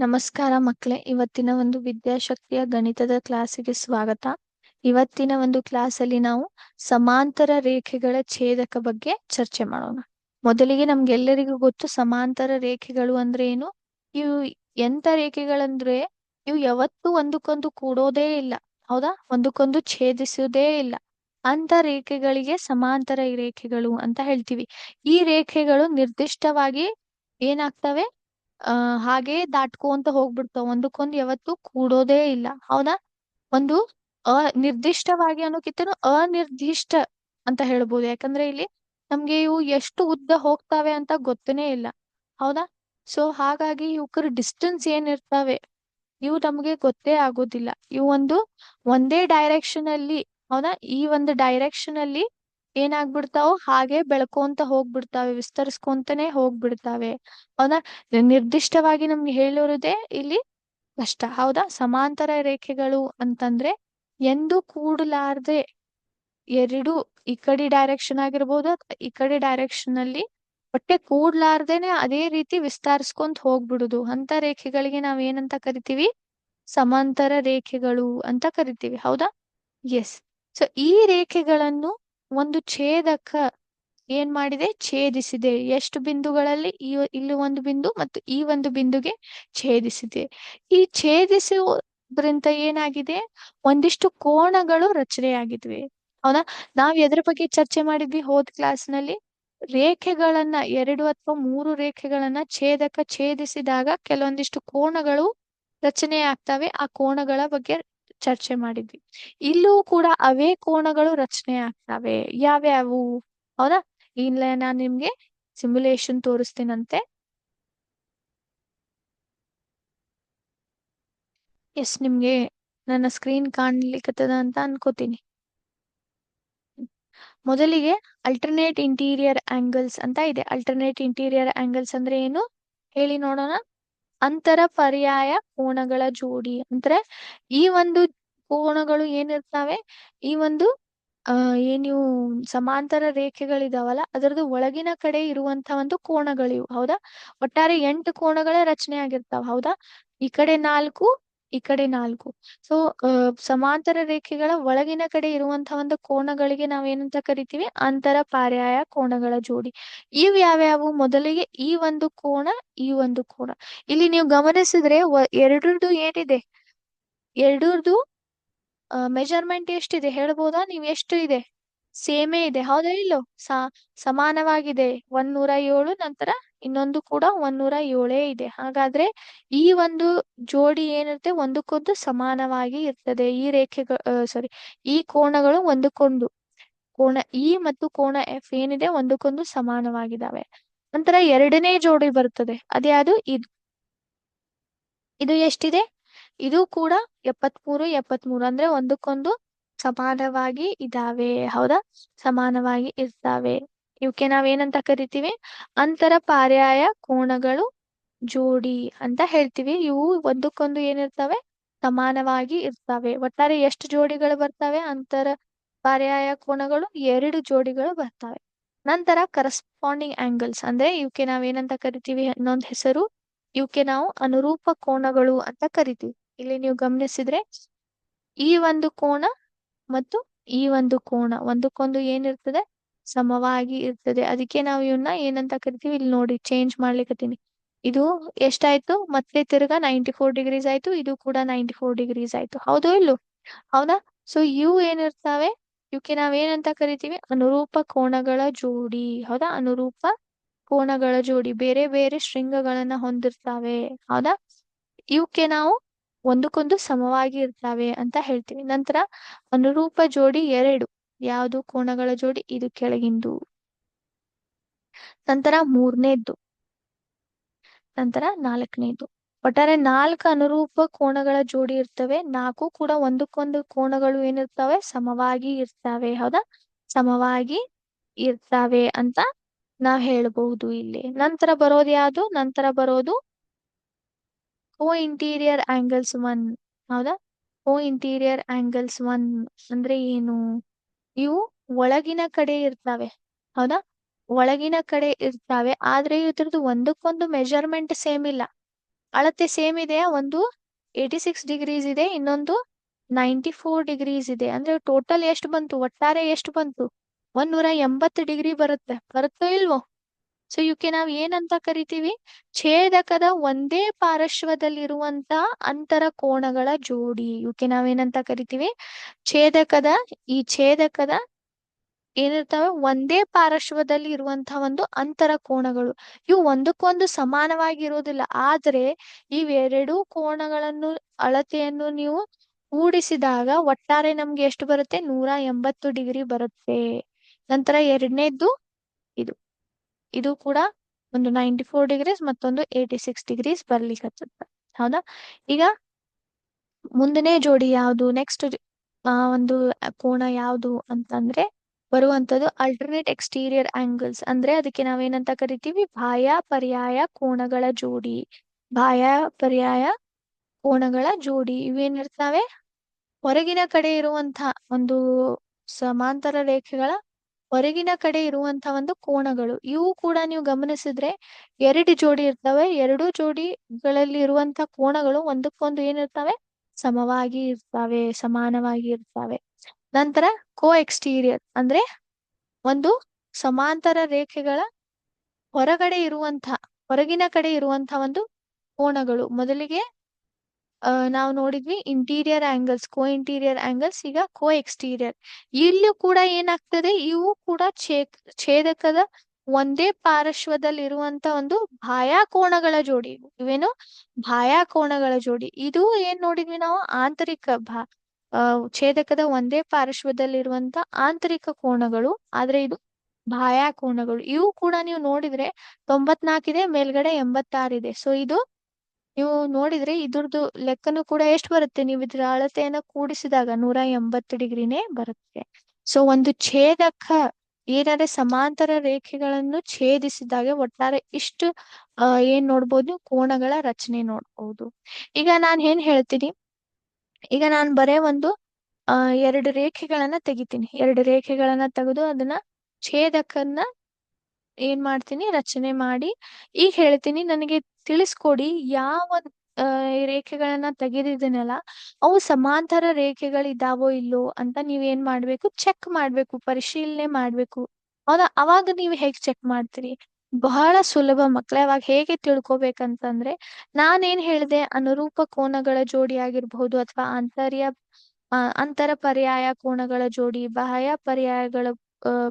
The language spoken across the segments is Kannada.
ನಮಸ್ಕಾರ ಮಕ್ಕಳೇ ಇವತ್ತಿನ ಒಂದು ವಿದ್ಯಾಶಕ್ತಿಯ ಗಣಿತದ ಕ್ಲಾಸಿಗೆ ಸ್ವಾಗತ. ಇವತ್ತಿನ ಒಂದು ಕ್ಲಾಸಲ್ಲಿ ನಾವು ಸಮಾಂತರ ರೇಖೆಗಳ ಛೇದಕ ಬಗ್ಗೆ ಚರ್ಚೆ ಮಾಡೋಣ. ಮೊದಲಿಗೆ ನಮ್ಗೆಲ್ಲರಿಗೂ ಗೊತ್ತು ಸಮಾಂತರ ರೇಖೆಗಳು ಅಂದ್ರೆ ಏನು? ಇವು ಎಂತ ರೇಖೆಗಳಂದ್ರೆ ಇವು ಯಾವತ್ತೂ ಒಂದಕ್ಕೊಂದು ಕೂಡೋದೇ ಇಲ್ಲ. ಹೌದಾ? ಒಂದಕ್ಕೊಂದು ಛೇದಿಸೋದೇ ಇಲ್ಲ. ಅಂತ ರೇಖೆಗಳಿಗೆ ಸಮಾಂತರ ರೇಖೆಗಳು ಅಂತ ಹೇಳ್ತೀವಿ. ಈ ರೇಖೆಗಳು ನಿರ್ದಿಷ್ಟವಾಗಿ ಏನಾಗ್ತವೆ? ಆ, ಹಾಗೆ ದಾಟ್ಕೊಂತ ಹೋಗ್ಬಿಡ್ತಾವ ಒಂದಕ್ಕೊಂದ್ ಯಾವತ್ತೂ ಕೂಡೋದೇ ಇಲ್ಲ. ಹೌದಾ? ಒಂದು ಅನಿರ್ದಿಷ್ಟವಾಗಿ ನಿರ್ದಿಷ್ಟವಾಗಿ ಅನ್ನೋಕ್ಕಿಂತನೂ ಅನಿರ್ದಿಷ್ಟ ಅಂತ ಹೇಳ್ಬೋದು. ಯಾಕಂದ್ರೆ ಇಲ್ಲಿ ನಮ್ಗೆ ಇವು ಎಷ್ಟು ಉದ್ದ ಹೋಗ್ತಾವೆ ಅಂತ ಗೊತ್ತನೇ ಇಲ್ಲ. ಹೌದಾ? ಸೊ ಹಾಗಾಗಿ ಇವಕ್ಕರ ಡಿಸ್ಟೆನ್ಸ್ ಏನಿರ್ತಾವೆ, ಇವು ನಮ್ಗೆ ಗೊತ್ತೇ ಆಗೋದಿಲ್ಲ. ಇವು ಒಂದು, ಒಂದೇ ಡೈರೆಕ್ಷನ್ ಅಲ್ಲಿ, ಹೌದಾ? ಈ ಒಂದು ಡೈರೆಕ್ಷನ್ ಅಲ್ಲಿ ಏನಾಗ್ಬಿಡ್ತಾವು ಹಾಗೆ ಬೆಳ್ಕೊಂತ ಹೋಗ್ಬಿಡ್ತಾವೆ, ವಿಸ್ತರಿಸ್ಕೊಂತಾನೆ ಹೋಗ್ಬಿಡ್ತಾವೆ. ಹೌದಾ? ನಿರ್ದಿಷ್ಟವಾಗಿ ನಮ್ಗೆ ಹೇಳಿರೋದೇ ಇಲ್ಲಿ ಕಷ್ಟ. ಹೌದಾ? ಸಮಾಂತರ ರೇಖೆಗಳು ಅಂತಂದ್ರೆ ಎಂದು ಕೂಡಲಾರ್ದೆ ಎರಡು ಈ ಕಡೆ ಡೈರೆಕ್ಷನ್ ಆಗಿರ್ಬೋದು ಈ ಕಡೆ ಡೈರೆಕ್ಷನ್ ಅಲ್ಲಿ ಹೊಟ್ಟೆ ಕೂಡ್ಲಾರ್ದೇನೆ ಅದೇ ರೀತಿ ವಿಸ್ತರಿಸ್ಕೊಂತ ಹೋಗ್ಬಿಡುದು. ಅಂತ ರೇಖೆಗಳಿಗೆ ನಾವ್ ಏನಂತ ಕರಿತೀವಿ? ಸಮಾಂತರ ರೇಖೆಗಳು ಅಂತ ಕರಿತೀವಿ. ಹೌದಾ? ಎಸ್ ಸೊ ಈ ರೇಖೆಗಳನ್ನು ಒಂದು ಛೇದಕ ಏನ್ ಮಾಡಿದೆ? ಛೇದಿಸಿದೆ. ಎಷ್ಟು ಬಿಂದುಗಳಲ್ಲಿ ಈ ಇಲ್ಲಿ ಒಂದು ಬಿಂದು ಮತ್ತು ಈ ಒಂದು ಬಿಂದುಗೆ ಛೇದಿಸಿದೆ. ಈ ಛೇದಿಸುವುದರಿಂದ ಏನಾಗಿದೆ? ಒಂದಿಷ್ಟು ಕೋಣಗಳು ರಚನೆಯಾಗಿದ್ವಿ. ಹೌದಾ? ನಾವ್ ಎದ್ರ ಬಗ್ಗೆ ಚರ್ಚೆ ಮಾಡಿದ್ವಿ ಹೋದ್ ಕ್ಲಾಸ್ನಲ್ಲಿ? ರೇಖೆಗಳನ್ನ ಎರಡು ಅಥವಾ ಮೂರು ರೇಖೆಗಳನ್ನ ಛೇದಕ ಛೇದಿಸಿದಾಗ ಕೆಲವೊಂದಿಷ್ಟು ಕೋಣಗಳು ರಚನೆ ಆಗ್ತವೆ ಆ ಕೋಣಗಳ ಬಗ್ಗೆ ಚರ್ಚೆ ಮಾಡಿದ್ವಿ. ಇಲ್ಲೂ ಕೂಡ ಅವೇ ಕೋಣಗಳು ರಚನೆ ಆಗ್ತವೆ. ಯಾವ್ಯಾವು? ಹೌದಾ? ಇಲ್ಲ ನಾನ್ ನಿಮ್ಗೆ ಸಿಮ್ಯುಲೇಷನ್ ತೋರಿಸ್ತೀನಂತೆ. ಎಸ್ ನಿಮ್ಗೆ ನನ್ನ ಸ್ಕ್ರೀನ್ ಕಾಣ್ಲಿಕ್ಕತ್ತದ ಅಂತ ಅನ್ಕೋತೀನಿ. ಮೊದಲಿಗೆ ಅಲ್ಟರ್ನೇಟ್ ಇಂಟೀರಿಯರ್ ಆಂಗಲ್ಸ್ ಅಂತ ಇದೆ. ಅಲ್ಟರ್ನೇಟ್ ಇಂಟೀರಿಯರ್ ಆಂಗಲ್ಸ್ ಅಂದ್ರೆ ಏನು? ಹೇಳಿ ನೋಡೋಣ. ಅಂತರ ಪರ್ಯಾಯ ಕೋಣಗಳ ಜೋಡಿ. ಅಂದ್ರೆ ಈ ಒಂದು ಕೋಣಗಳು ಏನಿರ್ತಾವೆ? ಈ ಒಂದು ಅಹ್ ಏನು ಸಮಾಂತರ ರೇಖೆಗಳಿದಾವಲ್ಲ, ಅದರದ್ದು ಒಳಗಿನ ಕಡೆ ಇರುವಂತ ಒಂದು ಕೋಣಗಳಿವು. ಹೌದಾ? ಒಟ್ಟಾರೆ ಎಂಟು ಕೋಣಗಳ ರಚನೆ ಆಗಿರ್ತಾವ. ಹೌದಾ? ಈ ಕಡೆ ನಾಲ್ಕು ಈ ಕಡೆ ನಾಲ್ಕು. ಸೊ ಸಮಾಂತರ ರೇಖೆಗಳ ಒಳಗಿನ ಕಡೆ ಇರುವಂತಹ ಒಂದು ಕೋಣಗಳಿಗೆ ನಾವ್ ಏನಂತ ಕರಿತೀವಿ? ಅಂತರ ಪರ್ಯಾಯ ಕೋಣಗಳ ಜೋಡಿ. ಇವ್ ಯಾವ್ಯಾವು? ಮೊದಲಿಗೆ ಈ ಒಂದು ಕೋಣ ಈ ಒಂದು ಕೋಣ ಇಲ್ಲಿ ನೀವು ಗಮನಿಸಿದ್ರೆ ಎರಡರದು ಏನಿದೆ? ಎರಡರದು ಮೆಜರ್ಮೆಂಟ್ ಎಷ್ಟಿದೆ? ಹೇಳ್ಬೋದಾ? ನೀವ್ ಎಷ್ಟು ಇದೆ? ಸೇಮೇ ಇದೆ. ಹೌದಾ ಇಲ್ಲೋ? ಸಮಾನವಾಗಿದೆ ಸಮಾನವಾಗಿದೆ. ಒಂದ್ನೂರ ಏಳು, ನಂತರ ಇನ್ನೊಂದು ಕೂಡ ಒಂದ್ನೂರ ಏಳೇ ಇದೆ. ಹಾಗಾದ್ರೆ ಈ ಒಂದು ಜೋಡಿ ಏನಿರುತ್ತೆ ಒಂದಕ್ಕೊಂದು ಸಮಾನವಾಗಿ ಇರ್ತದೆ. ಈ ರೇಖೆಗಳು ಸಾರಿ ಈ ಕೋಣಗಳು ಒಂದಕ್ಕೊಂದು. ಕೋಣ ಇ ಮತ್ತು ಕೋಣ ಎಫ್ ಏನಿದೆ ಒಂದಕ್ಕೊಂದು ಸಮಾನವಾಗಿದ್ದಾವೆ ನಂತರ ಎರಡನೇ ಜೋಡಿ ಬರ್ತದೆ. ಅದು ಇದು. ಇದು ಎಷ್ಟಿದೆ? ಇದು ಕೂಡ ಎಪ್ಪತ್ಮೂರು ಎಪ್ಪತ್ಮೂರು ಅಂದ್ರೆ ಒಂದಕ್ಕೊಂದು ಸಮಾನವಾಗಿ ಇದಾವೆ. ಹೌದಾ? ಸಮಾನವಾಗಿ ಇರ್ತಾವೆ. ಇವಕ್ಕೆ ಏನಂತ ಕರಿತೀವಿ? ಅಂತರ ಪರ್ಯಾಯ ಕೋಣಗಳು ಜೋಡಿ ಅಂತ ಹೇಳ್ತೀವಿ. ಇವು ಒಂದಕ್ಕೊಂದು ಏನಿರ್ತವೆ? ಸಮಾನವಾಗಿ ಇರ್ತವೆ. ಒಟ್ಟಾರೆ ಎಷ್ಟು ಜೋಡಿಗಳು ಬರ್ತವೆ? ಅಂತರ ಪರ್ಯಾಯ ಕೋಣಗಳು ಎರಡು ಜೋಡಿಗಳು ಬರ್ತವೆ. ನಂತರ ಕರೆಸ್ಪಾಂಡಿಂಗ್ ಆಂಗಲ್ಸ್ ಅಂದ್ರೆ ಇವಕ್ಕೆ ಏನಂತ ಕರಿತೀವಿ ಇನ್ನೊಂದು ಹೆಸರು. ಇವಕ್ಕೆ ನಾವು ಅನುರೂಪ ಕೋಣಗಳು ಅಂತ ಕರಿತೀವಿ. ಇಲ್ಲಿ ನೀವು ಗಮನಿಸಿದ್ರೆ ಈ ಒಂದು ಕೋಣ ಮತ್ತು ಈ ಒಂದು ಕೋಣ ಒಂದಕ್ಕೊಂದು ಏನಿರ್ತದೆ? ಸಮವಾಗಿ ಇರ್ತದೆ. ಅದಕ್ಕೆ ನಾವು ಇವನ್ನ ಏನಂತ ಕರಿತೀವಿ? ಇಲ್ಲಿ ನೋಡಿ ಚೇಂಜ್ ಮಾಡ್ಲಿಕ್ಕತ್ತೀನಿ ಇದು ಎಷ್ಟಾಯ್ತು? ಮತ್ತೆ ತಿರ್ಗಾ ನೈಂಟಿ ಫೋರ್ ಡಿಗ್ರೀಸ್ ಆಯ್ತು. ಇದು ಕೂಡ ನೈಂಟಿ ಫೋರ್ ಡಿಗ್ರೀಸ್ ಆಯ್ತು. ಹೌದು ಇಲ್ಲೋ? ಹೌದಾ? ಸೊ ಇವು ಏನಿರ್ತಾವೆ? ಇವಕ್ಕೆ ನಾವೇನಂತ ಕರಿತೀವಿ? ಅನುರೂಪ ಕೋಣಗಳ ಜೋಡಿ. ಹೌದಾ? ಅನುರೂಪ ಕೋಣಗಳ ಜೋಡಿ. ಬೇರೆ ಬೇರೆ ಶೃಂಗಗಳನ್ನ ಹೊಂದಿರ್ತಾವೆ. ಹೌದಾ? ಇವಕ್ಕೆ ನಾವು ಒಂದಕ್ಕೊಂದು ಸಮವಾಗಿ ಇರ್ತಾವೆ ಅಂತ ಹೇಳ್ತೀವಿ. ನಂತರ ಅನುರೂಪ ಜೋಡಿ ಎರಡು. ಯಾವುದು ಕೋಣಗಳ ಜೋಡಿ? ಇದು ಕೆಳಗಿಂದು. ನಂತರ ಮೂರನೇದ್ದು. ನಂತರ ನಾಲ್ಕನೇದು ಒಟ್ಟಾರೆ ನಾಲ್ಕು ಅನುರೂಪ ಕೋಣಗಳ ಜೋಡಿ ಇರ್ತವೆ. ನಾಲ್ಕು ಕೂಡ ಒಂದಕ್ಕೊಂದು ಕೋಣಗಳು ಏನಿರ್ತವೆ? ಸಮವಾಗಿ ಇರ್ತವೆ. ಹೌದಾ? ಸಮವಾಗಿ ಇರ್ತವೆ ಅಂತ ನಾವ್ ಹೇಳ್ಬಹುದು ಇಲ್ಲಿ. ನಂತರ ಬರೋದು ಯಾವುದು? ನಂತರ ಬರೋದು ಕೋ ಇಂಟೀರಿಯರ್ ಆಂಗಲ್ಸ್ ಒನ್ ಹೌದಾ? ಕೋ ಇಂಟೀರಿಯರ್ ಆಂಗಲ್ಸ್ ಒನ್ ಅಂದ್ರೆ ಏನು? ಇವು ಒಳಗಿನ ಕಡೆ ಇರ್ತಾವೆ. ಹೌದಾ? ಒಳಗಿನ ಕಡೆ ಇರ್ತಾವೆ. ಆದ್ರೆ ಇದ್ರದ್ದು ಒಂದಕ್ಕೊಂದು ಮೆಜರ್ಮೆಂಟ್ ಸೇಮ್ ಇಲ್ಲ. ಅಳತೆ ಸೇಮ್ ಇದೆ, ಒಂದು ಏಯ್ಟಿ ಸಿಕ್ಸ್ ಡಿಗ್ರೀಸ್ ಇದೆ, ಇನ್ನೊಂದು ನೈಂಟಿ ಫೋರ್ ಡಿಗ್ರೀಸ್ ಇದೆ. ಅಂದ್ರೆ ಟೋಟಲ್ ಎಷ್ಟು ಬಂತು? ಒಟ್ಟಾರೆ ಎಷ್ಟು ಬಂತು? ಒಂದೂರ ಎಂಬತ್ತು ಡಿಗ್ರಿ ಬರುತ್ತೆ. ಬರುತ್ತೋ ಇಲ್ವೋ? ಸೊ ಇವಕ್ಕೆ ನಾವ್ ಏನಂತ ಕರಿತೀವಿ? ಛೇದಕದ ಒಂದೇ ಪಾರ್ಶ್ವದಲ್ಲಿರುವಂತ ಅಂತರ ಕೋಣಗಳ ಜೋಡಿ. ಇವಕ್ಕೆ ನಾವೇನಂತ ಕರಿತೀವಿ? ಛೇದಕದ, ಈ ಛೇದಕದ ಏನಿರ್ತವೆ? ಒಂದೇ ಪಾರ್ಶ್ವದಲ್ಲಿ ಇರುವಂತಹ ಒಂದು ಅಂತರ ಕೋಣಗಳು. ಇವು ಒಂದಕ್ಕೊಂದು ಸಮಾನವಾಗಿ ಇರೋದಿಲ್ಲ ಆದ್ರೆ ಇವೆರಡೂ ಕೋಣಗಳನ್ನು, ಅಳತೆಯನ್ನು ನೀವು ಕೂಡಿಸಿದಾಗ ಒಟ್ಟಾರೆ ನಮ್ಗೆ ಎಷ್ಟು ಬರುತ್ತೆ? ನೂರ ಎಂಬತ್ತು ಡಿಗ್ರಿ ಬರುತ್ತೆ. ನಂತರ ಎರಡನೇದ್ದು ಇದು. ಇದು ಕೂಡ ಒಂದು ನೈಂಟಿ ಫೋರ್ ಡಿಗ್ರೀಸ್ ಮತ್ತೊಂದು ಏಯ್ಟಿ ಸಿಕ್ಸ್ ಡಿಗ್ರೀಸ್ ಬರ್ಲಿಕ್ಕೆ ಹೌದಾ? ಈಗ ಮುಂದನೇ ಜೋಡಿ ಯಾವುದು? ನೆಕ್ಸ್ಟ್ ಒಂದು ಕೋಣ ಯಾವುದು ಅಂತಂದ್ರೆ ಬರುವಂತದ್ದು ಅಲ್ಟರ್ನೇಟ್ ಎಕ್ಸ್ಟೀರಿಯರ್ ಆಂಗಲ್ಸ್ ಅಂದ್ರೆ ಅದಕ್ಕೆ ನಾವೇನಂತ ಕರಿತೀವಿ? ಬಾಹ್ಯ ಪರ್ಯಾಯ ಕೋಣಗಳ ಜೋಡಿ. ಬಾಹ್ಯ ಪರ್ಯಾಯ ಕೋಣಗಳ ಜೋಡಿ. ಇವೇನಿರ್ತಾವೆ ಹೊರಗಿನ ಕಡೆ ಇರುವಂತಹ ಒಂದು ಸಮಾಂತರ ರೇಖೆಗಳ ಹೊರಗಿನ ಕಡೆ ಇರುವಂತ ಒಂದು ಕೋಣಗಳು. ಇವು ಕೂಡ ನೀವು ಗಮನಿಸಿದ್ರೆ ಎರಡು ಜೋಡಿ ಇರ್ತವೆ. ಎರಡು ಜೋಡಿಗಳಲ್ಲಿ ಇರುವಂತ ಕೋಣಗಳು ಒಂದಕ್ಕೊಂದು ಏನಿರ್ತವೆ? ಸಮವಾಗಿ ಇರ್ತವೆ, ಸಮಾನವಾಗಿ ಇರ್ತವೆ. ನಂತರ ಕೋ ಎಕ್ಸ್ಟೀರಿಯರ್ ಅಂದ್ರೆ ಒಂದು ಸಮಾಂತರ ರೇಖೆಗಳ ಹೊರಗಡೆ ಇರುವಂತ ಹೊರಗಿನ ಕಡೆ ಇರುವಂತ ಒಂದು ಕೋಣಗಳು. ಮೊದಲಿಗೆ ನಾವು ನೋಡಿದ್ವಿ ಇಂಟೀರಿಯರ್ ಆಂಗಲ್ಸ್ ಕೋ ಇಂಟೀರಿಯರ್ ಆಂಗಲ್ಸ್ ಈಗ ಕೋ ಎಕ್ಸ್ಟೀರಿಯರ್ ಇಲ್ಲೂ ಕೂಡ ಏನಾಗ್ತದೆ, ಇವು ಕೂಡ ಛೇದಕದ ಒಂದೇ ಪಾರ್ಶ್ವದಲ್ಲಿ ಇರುವಂತ ಒಂದು ಬಾಹ್ಯ ಕೋಣಗಳ ಜೋಡಿ. ಇವೇನು? ಬಾಹ್ಯ ಕೋಣಗಳ ಜೋಡಿ. ಇದು ಏನ್ ನೋಡಿದ್ವಿ ನಾವು? ಆಂತರಿಕ ಭಾ ಛೇದಕದ ಒಂದೇ ಪಾರ್ಶ್ವದಲ್ಲಿರುವಂತ ಆಂತರಿಕ ಕೋಣಗಳು, ಆದ್ರೆ ಇದು ಬಾಹ್ಯ ಕೋಣಗಳು ಇವು ಕೂಡ ನೀವು ನೋಡಿದ್ರೆ ತೊಂಬತ್ನಾಲ್ಕಿದೆ ಮೇಲ್ಗಡೆ ಎಂಬತ್ತಾರಿದೆ ಸೊ ಇದು ನೀವು ನೋಡಿದ್ರೆ ಇದ್ರದ್ದು ಲೆಕ್ಕನು ಕೂಡ ಎಷ್ಟು ಬರುತ್ತೆ? ನೀವು ಇದ್ರ ಅಳತೆಯನ್ನ ಕೂಡಿಸಿದಾಗ ನೂರ ಎಂಬತ್ತು ಡಿಗ್ರಿನೇ ಬರುತ್ತೆ. ಸೊ ಒಂದು ಛೇದಕ, ಏನಾದ್ರೆ ಸಮಾಂತರ ರೇಖೆಗಳನ್ನು ಛೇದಿಸಿದಾಗ ಒಟ್ಟಾರೆ ಇಷ್ಟು ಅಹ್ ಏನ್ ನೋಡ್ಬೋದು? ಕೋಣಗಳ ರಚನೆ ನೋಡ್ಬೋದು. ಈಗ ನಾನ್ ಏನ್ ಹೇಳ್ತೀನಿ? ಈಗ ನಾನ್ ಬರೇ ಒಂದು ಅಹ್ ಎರಡು ರೇಖೆಗಳನ್ನ ತೆಗಿತೀನಿ. ಎರಡು ರೇಖೆಗಳನ್ನ ತೆಗೆದು ಅದನ್ನ ಛೇದಕನ್ನ ಏನ್ ಮಾಡ್ತೀನಿ? ರಚನೆ ಮಾಡಿ ಈಗ ಹೇಳ್ತೀನಿ ನನಗೆ ತಿಳಿಸ್ಕೊಡಿ ಯಾವ ರೇಖೆಗಳನ್ನ ತೆಗೆದಿದ್ದೀನಲ್ಲ ಅವು ಸಮಾಂತರ ರೇಖೆಗಳಿದಾವೋ ಇಲ್ಲೋ ಅಂತ ನೀವ್ ಏನ್ ಮಾಡ್ಬೇಕು? ಚೆಕ್ ಮಾಡ್ಬೇಕು, ಪರಿಶೀಲನೆ ಮಾಡ್ಬೇಕು. ಹೌದಾ ಅವಾಗ ನೀವು ಹೇಗ್ ಚೆಕ್ ಮಾಡ್ತೀರಿ? ಬಹಳ ಸುಲಭ ಮಕ್ಳೆ, ಅವಾಗ ಹೇಗೆ ತಿಳ್ಕೊಬೇಕಂತಂದ್ರೆ ನಾನೇನ್ ಹೇಳಿದೆ? ಅನುರೂಪ ಕೋನಗಳ ಜೋಡಿ ಆಗಿರ್ಬಹುದು ಅಥವಾ ಆಂತರ್ಯ ಅಂತರ ಪರ್ಯಾಯ ಕೋನಗಳ ಜೋಡಿ, ಬಾಹ್ಯ ಪರ್ಯಾಯಗಳ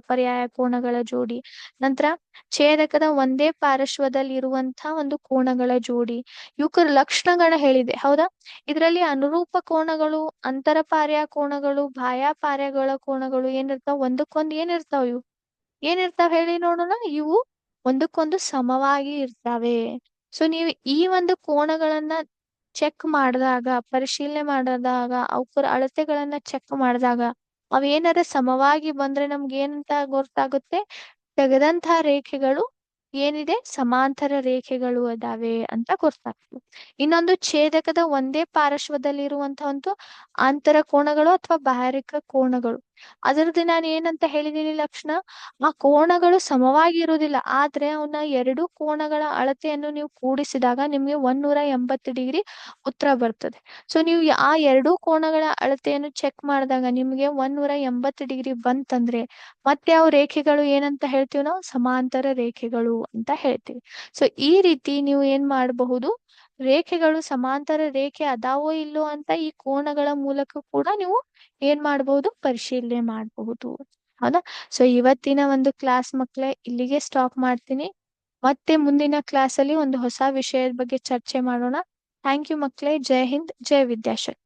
ಪರ್ಯಾಯ ಕೋನಗಳ ಜೋಡಿ. ನಂತರ ಛೇದಕದ ಒಂದೇ ಪಾರ್ಶ್ವದಲ್ಲಿ ಇರುವಂತಹ ಒಂದು ಕೋಣಗಳ ಜೋಡಿ. ಇವಕ್ಕ ಲಕ್ಷಣಗಳ ಹೇಳಿದೆ, ಹೌದಾ? ಇದರಲ್ಲಿ ಅನುರೂಪ ಕೋಣಗಳು, ಅಂತರ ಪಾರ್ಯ ಕೋಣಗಳು, ಬಾಹ್ಯ ಪಾರ್ಯಗಳ ಕೋಣಗಳು ಏನಿರ್ತಾವ? ಒಂದಕ್ಕೊಂದು ಏನಿರ್ತಾವ ಇವು? ಏನಿರ್ತಾವ ಹೇಳಿ ನೋಡೋಣ, ಇವು ಒಂದಕ್ಕೊಂದು ಸಮವಾಗಿ ಇರ್ತಾವೆ. ಸೊ ನೀವು ಈ ಒಂದು ಕೋಣಗಳನ್ನ ಚೆಕ್ ಮಾಡಿದಾಗ, ಪರಿಶೀಲನೆ ಮಾಡಿದಾಗ ಅವಕ್ಕರ ಅಳತೆಗಳನ್ನ ಚೆಕ್ ಮಾಡಿದಾಗ ಅವೇನಾರ ಸಮವಾಗಿ ಬಂದ್ರೆ ನಮ್ಗೆ ಏನಂತ ಗೊತ್ತಾಗುತ್ತೆ? ತೆಗೆದಂತ ರೇಖೆಗಳು ಏನಿದೆ? ಸಮಾಂತರ ರೇಖೆಗಳು ಅದಾವೆ ಅಂತ ಗೊತ್ತಾಗ್ತದೆ. ಇನ್ನೊಂದು ಛೇದಕದ ಒಂದೇ ಪಾರ್ಶ್ವದಲ್ಲಿರುವಂತಹ ಒಂದು ಆಂತರ ಕೋಣಗಳು ಅಥವಾ ಬಾಹ್ಯಕ ಕೋಣಗಳು. ಅದರದ್ದು ನಾನು ಏನಂತ ಹೇಳಿದೀನಿ ಲಕ್ಷಣ, ಆ ಕೋಣಗಳು ಸಮವಾಗಿ ಇರುವುದಿಲ್ಲ ಆದ್ರೆ ಅವನ್ನ ಎರಡು ಕೋಣಗಳ ಅಳತೆಯನ್ನು ನೀವು ಕೂಡಿಸಿದಾಗ ನಿಮ್ಗೆ ಒಂದೂರ ಎಂಬತ್ತು ಡಿಗ್ರಿ ಉತ್ತರ ಬರ್ತದೆ. ಸೊ ನೀವು ಆ ಎರಡು ಕೋಣಗಳ ಅಳತೆಯನ್ನು ಚೆಕ್ ಮಾಡಿದಾಗ ನಿಮ್ಗೆ ಒಂದೂರ ಎಂಬತ್ತು ಡಿಗ್ರಿ ಬಂತಂದ್ರೆ ಮತ್ತೆ ಅವ್ರ ರೇಖೆಗಳು ಏನಂತ ಹೇಳ್ತೀವಿ ನಾವು? ಸಮಾಂತರ ರೇಖೆಗಳು ಅಂತ ಹೇಳ್ತೀವಿ. ಸೊ ಈ ರೀತಿ ನೀವು ಏನ್ ಮಾಡಬಹುದು? ರೇಖೆಗಳು ಸಮಾಂತರ ರೇಖೆ ಅದಾವೋ ಇಲ್ಲೋ ಅಂತ ಈ ಕೋಣಗಳ ಮೂಲಕ ಕೂಡ ನೀವು ಏನ್ ಮಾಡಬಹುದು ಪರಿಶೀಲನೆ ಮಾಡಬಹುದು. ಹೌದಾ? ಸೊ ಇವತ್ತಿನ ಒಂದು ಕ್ಲಾಸ್ ಮಕ್ಕಳೇ ಇಲ್ಲಿಗೆ ಸ್ಟಾಪ್ ಮಾಡ್ತೀನಿ. ಮತ್ತೆ ಮುಂದಿನ ಕ್ಲಾಸ್ ಅಲ್ಲಿ ಒಂದು ಹೊಸ ವಿಷಯದ ಬಗ್ಗೆ ಚರ್ಚೆ ಮಾಡೋಣ. ಥ್ಯಾಂಕ್ ಯು ಮಕ್ಕಳೇ ಜೈ ಹಿಂದ್, ಜೈ ವಿದ್ಯಾಶಕ್ತಿ.